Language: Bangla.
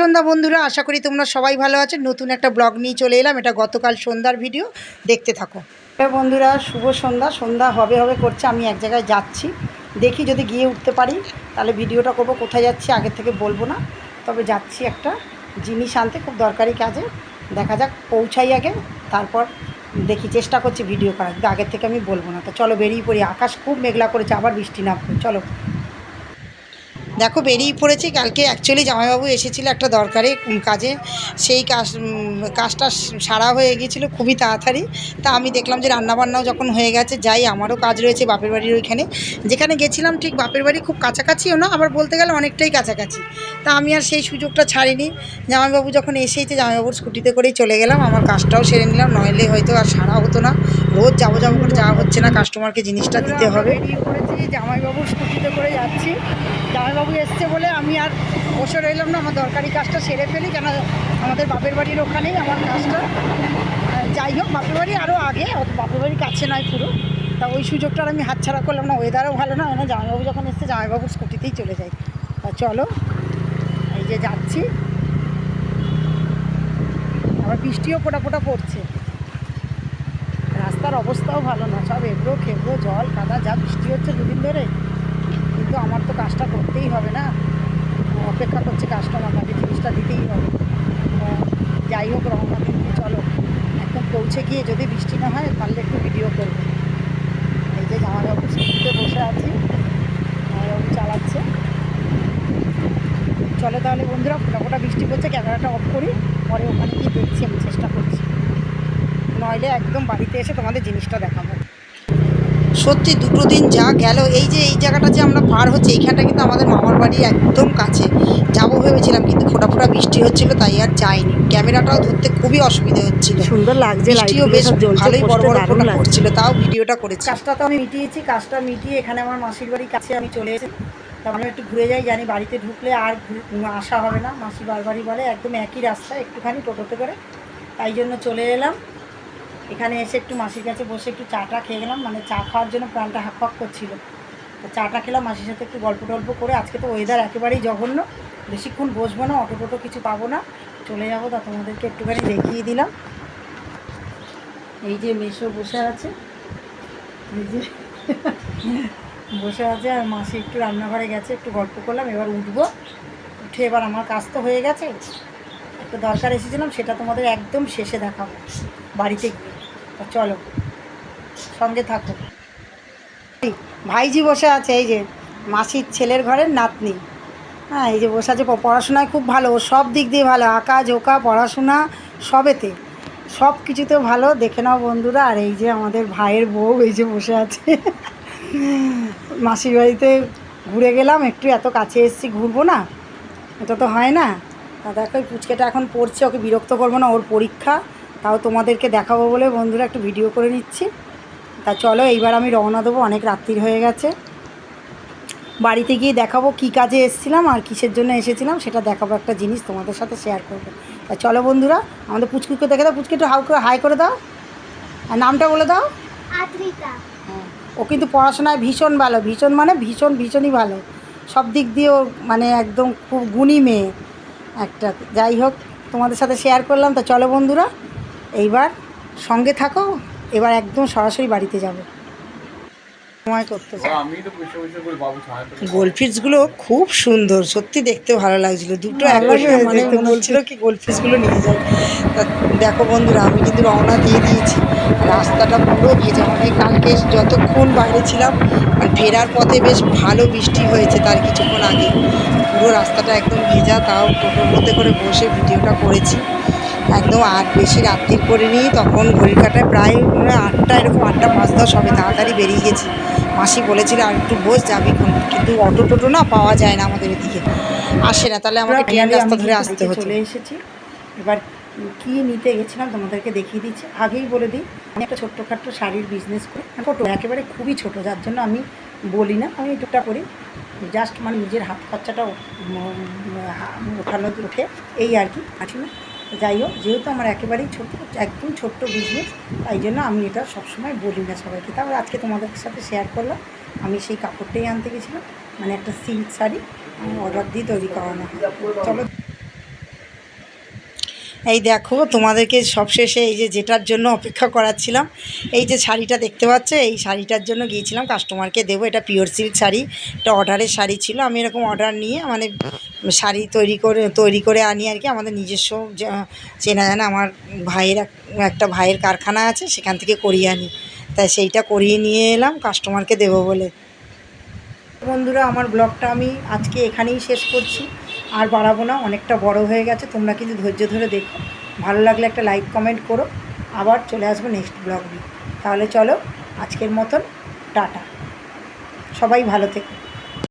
সন্ধ্যা বন্ধুরা, আশা করি তোমরা সবাই ভালো আছো। নতুন একটা ব্লগ নিয়ে চলে এলাম। এটা গতকাল সন্ধ্যার ভিডিও। দেখতে থাকো। হ্যাঁ বন্ধুরা, শুভ সন্ধ্যা। সন্ধ্যা হবে হবে করছে। আমি এক জায়গায় যাচ্ছি। দেখি যদি গিয়ে উঠতে পারি, তাহলে ভিডিওটা করব। কোথায় যাচ্ছি আগে থেকে বলব না। তবে যাচ্ছি একটা জিনিস আনতে, খুব দরকারি কাজে। দেখা যাক, পৌঁছাই আগে। তারপর দেখি, চেষ্টা করছি ভিডিও করার। আগের থেকে আমি বলব না। তো চলো বেরিয়ে পড়ি। আকাশ খুব মেঘলা করেছে, আবার বৃষ্টি নামবে চলো। দেখো বেরিয়ে পড়েছি, কালকে অ্যাকচুয়ালি জামাইবাবু এসেছিল একটা দরকারে কাজে। সেই কাজ কাজটা সারা হয়ে গিয়েছিল খুবই তাড়াতাড়ি। তা আমি দেখলাম যে রান্নাবান্নাও যখন হয়ে গেছে, যাই, আমারও কাজ রয়েছে বাপের বাড়ির ওইখানে। যেখানে গেছিলাম ঠিক বাপের বাড়ি খুব কাছাকাছিও না, আবার বলতে গেলে অনেকটাই কাছাকাছি। তা আমি আর সেই সুযোগটা ছাড়িনি। জামাইবাবু যখন এসেইছে, জামাইবাবুর স্কুটিতে করেই চলে গেলাম। আমার কাজটাও সেরে নিলাম, নইলে হয়তো আর সারা হতো না। রোজ যাব যাব করে যাওয়া হচ্ছে না কাস্টমারকে জিনিসটা দিতে হবে। পড়েছি জামাইবাবুর স্কুটিতে করে যাচ্ছি। জামাইবাবু এসছে বলে আমি আর বসে রইলাম না আমার দরকারি কাজটা সেরে ফেলি কেন আমাদের বাপের বাড়ির ওখানেই আমার কাজটা। যাই হোক বাপের বাড়ি আরও আগে অত বাপের বাড়ির কাছে নয় পুরো। তা ওই সুযোগটা আর আমি হাতছাড়া করলাম না ওয়েদারও ভালো না ওনা জামাইবাবু যখন এসছে জামাইবাবুর স্কুটিতেই চলে যাই। তা চলো এই যে যাচ্ছি। আবার বৃষ্টিও ফোটা ফোটা পড়ছে। রাস্তার অবস্থাও ভালো না। সব এবড়ো খেবড়ো জল, কাদা, যা বৃষ্টি হচ্ছে দুদিন ধরে, কিন্তু আমার তো কাজটা করতেই হবে না। অপেক্ষা করছে কাস্টমার জিনিসটা দিতেই হবে। যাই হোক দিন চলো। একদম পৌঁছে গিয়ে যদি বৃষ্টি না হয় পারলে একটু ভিডিও করব। এই যে জামাইবাবু স্কুটিতে বসে আছি জামাইবাবু চালাচ্ছে। চলো তাহলে বন্ধুরা ফোটা ফোটা বৃষ্টি পড়ছে, ক্যামেরাটা অফ করি, পরে ওখানে গিয়ে দেখছি আমি। নইলে একদম বাড়িতে এসে তোমাদের জিনিসটা দেখাবো। সত্যি দুটো দিন যা গেল এই যে এই জায়গাটা যে আমরা পার হচ্ছে এইখানটা কিন্তু আমাদের মামার বাড়ি একদম কাছে। যাব ভেবেছিলাম কিন্তু ফোটা ফোটা বৃষ্টি হচ্ছিল তাই আর যাইনি। ক্যামেরাটাও ধরতে খুবই অসুবিধা হচ্ছিল। সুন্দর লাগছে বৃষ্টিও বেশ ভালোই বড় বড় ফোটা পড়ছিল তাও ভিডিওটা করেছি। কাজটা তো আমি মিটিয়েছি কাজটা মিটিয়ে এখানে আমার মাসির বাড়ির কাছে আমি চলে এসেছি তা আমি একটু ঘুরে যাই জানি বাড়িতে ঢুকলে আর আসা হবে না। মাসি বারবারই বলে একদম একই রাস্তা একটুখানি টোটোতে করে তাই জন্য চলে এলাম। এখানে এসে একটু মাসির কাছে বসে একটু চাটা খেয়ে গেলাম মানে চা খাওয়ার জন্য প্রাণটা হাক হাক করছিল। তো চাটা খেলাম, মাসির সাথে একটু গল্প টল্প করে, আজকে তো ওয়েদার একেবারেই জঘন্য, বেশিক্ষণ বসবো না অটো টোটো কিছু পাবো না। চলে যাব, তা তোমাদেরকে একটুখানি দেখিয়ে দিলাম। এই যে মেশো বসে আছে, এই যে বসে আছে, আর মাসি একটু রান্নাঘরে গেছে, একটু গল্প করলাম, এবার উঠবো। উঠে এবার আমার কাজ তো হয়ে গেছে, একটা দরকার এসেছিলাম, সেটা তোমাদের একদম শেষে দেখাবো, বাড়িতে গিয়ে। তা চলো, সঙ্গে থাকো। ভাইজি বসে আছে, এই যে মাসির ছেলের ঘরের নাতনি। হ্যাঁ এই যে বসে আছে পড়াশোনায় খুব ভালো, ও সব দিক দিয়ে ভালো, আঁকা, ঝোঁকা, পড়াশোনা, সবেতে। সব কিছুতে ভালো, দেখে নাও বন্ধুরা, আর এই যে আমাদের ভাইয়ের বউ, এই যে বসে আছে। মাসির বাড়িতে ঘুরে গেলাম, একটু এত কাছে এসেছি, ঘুরবো না, এটা তো হয় না। দেখো পুচকেটা এখন পড়ছে, ওকে বিরক্ত করব না, ওর পরীক্ষা। তাও তোমাদেরকে দেখাবো বলে বন্ধুরা একটু ভিডিও করে নিচ্ছি। তা চলো এইবার আমি রওনা দেবো অনেক রাত্রির হয়ে গেছে। বাড়িতে গিয়ে দেখাবো কী কাজে এসেছিলাম আর কিসের জন্য এসেছিলাম সেটা দেখাবো একটা জিনিস তোমাদের সাথে শেয়ার করব। তা চলো বন্ধুরা আমাদের পুচকুকে দেখে দাও পুচকে একটু হাউ করে হাই করে দাও। আর নামটা বলে দাও। আদ্রিতা। হ্যাঁ ও কিন্তু পড়াশোনায় ভীষণ ভালো ভীষণ মানে ভীষণ ভীষণই ভালো। সব দিক দিয়ে ও মানে একদম খুব গুণী মেয়ে একটা। যাই হোক তোমাদের সাথে শেয়ার করলাম। তা চলো বন্ধুরা এইবার সঙ্গে থাকো এবার একদম সরাসরি বাড়িতে যাব। সময় করতে গোলফিশগুলো খুব সুন্দর সত্যি দেখতে ভালো লাগছিল। দুটো একবারে লাগে মানে দেখতে কি গোলফিশগুলো নিয়ে যায় তা দেখো বন্ধুরা আমি কিন্তু রওনা দিয়ে দিয়েছি। রাস্তাটা পুরো ভেজা। মানে কালকে যতক্ষণ বাইরে ছিলাম আর ফেরার পথে বেশ ভালো বৃষ্টি হয়েছে তার কিছুক্ষণ আগে। পুরো রাস্তাটা একদম ভেজা তাও টোটোর মধ্যে করে বসে ভিডিওটা করেছি। একদম আর বেশি রাত্রির করে নিই তখন ঘড়ির কাটায় প্রায় মানে আটটা এরকম আটটা পাঁচ দশ হবে তাড়াতাড়ি বেরিয়ে গেছি। মাসি বলেছিল আর একটু বস যাবি কিন্তু অটো টোটো না পাওয়া যায় না আমাদের এদিকে। আসে না তাহলে আমাকে ট্রেন রাস্তা ধরে আসতে হতো চলে এসেছি। এবার কি নিতে গেছিলাম তোমাদেরকে দেখিয়ে দিচ্ছি। আগেই বলে দিই আমি একটা ছোট্টখাট্ট শাড়ির বিজনেস করি। ছোটো একেবারে খুবই ছোট যার জন্য আমি বলি না আমি টুকটা করি। জাস্ট মানে নিজের হাত খরচাটা ওঠানো উঠে এই আর কি। আছি না। যাই হোক, যেহেতু আমার একেবারেই ছোট্ট একদম ছোট্ট বিজনেস তাই জন্য আমি এটা সবসময় বলি না সবাইকে। তারপর আজকে তোমাদের সাথে শেয়ার করলাম। আমি সেই কাপড়টাই আনতে গেছিলাম মানে একটা সিল্ক শাড়ি অর্ডার দিয়ে তৈরি করানো চলো। এই দেখো, তোমাদেরকে সবশেষে এই যে যেটার জন্য অপেক্ষা করাচ্ছিলাম, এই যে শাড়িটা দেখতে পাচ্ছ, এই শাড়িটার জন্য গিয়েছিলাম কাস্টমারকে দেবো, এটা পিওর সিল্ক শাড়ি, এটা অর্ডারের শাড়ি ছিল, আমি এরকম অর্ডার নিয়ে মানে শাড়ি তৈরি করে তৈরি করে আনি আর কি, আমাদের নিজস্ব চেনা জানা আমার ভাইয়ের এক- একটা ভাইয়ের কারখানা আছে, সেখান থেকে করিয়ে আনি। তাই সেইটা করিয়ে নিয়ে এলাম কাস্টমারকে দেবো বলে। বন্ধুরা, আমার ব্লগটা আমি আজকে এখানেই শেষ করছি। আর বাড়াবো না, অনেকটা বড় হয়ে গেছে। তোমরা কিন্তু ধৈর্য ধরে দেখো। ভালো লাগলে একটা লাইক কমেন্ট করো। আবার চলে আসব নেক্সট ব্লগ নিয়ে। তাহলে চলো, আজকের মতন, টাটা। সবাই ভালো থেকো।